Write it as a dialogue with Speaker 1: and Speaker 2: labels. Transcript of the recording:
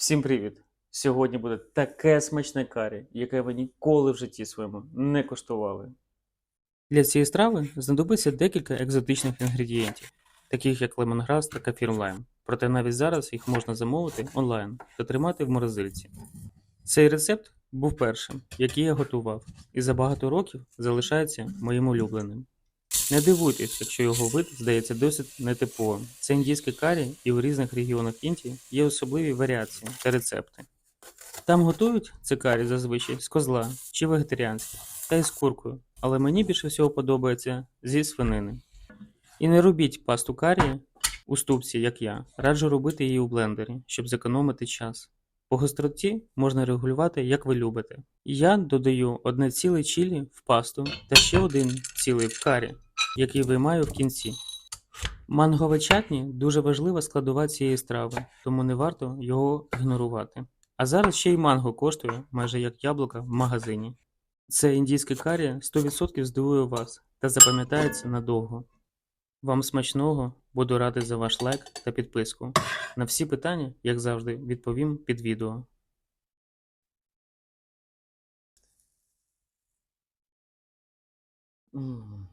Speaker 1: Всім привіт! Сьогодні буде таке смачне карі, яке ви ніколи в житті своєму не коштували. Для цієї страви знадобиться декілька екзотичних інгредієнтів, таких як лемонграс та кафір лайм. Проте навіть зараз їх можна замовити онлайн та тримати в морозильці. Цей рецепт був першим, який я готував, і за багато років залишається моїм улюбленим. Не дивуйтесь, якщо його вид здається досить нетиповим. Це індійське карі, і в різних регіонах Індії є особливі варіації та рецепти. Там готують це карі зазвичай з козла чи вегетаріанське, та й з куркою, але мені більше всього подобається зі свинини. І не робіть пасту карі у ступці, як я. Раджу робити її у блендері, щоб зекономити час. По гостроті можна регулювати, як ви любите. Я додаю одне ціле чилі в пасту та ще один цілий в карі, який виймаю в кінці. Мангове чатні дуже важлива складова цієї страви, тому не варто його ігнорувати. А зараз ще й манго коштує майже як яблука в магазині. Це індійське карі 100% здивує вас та запам'ятається надовго. Вам смачного, буду радий за ваш лайк та підписку. На всі питання, як завжди, відповім під відео. М.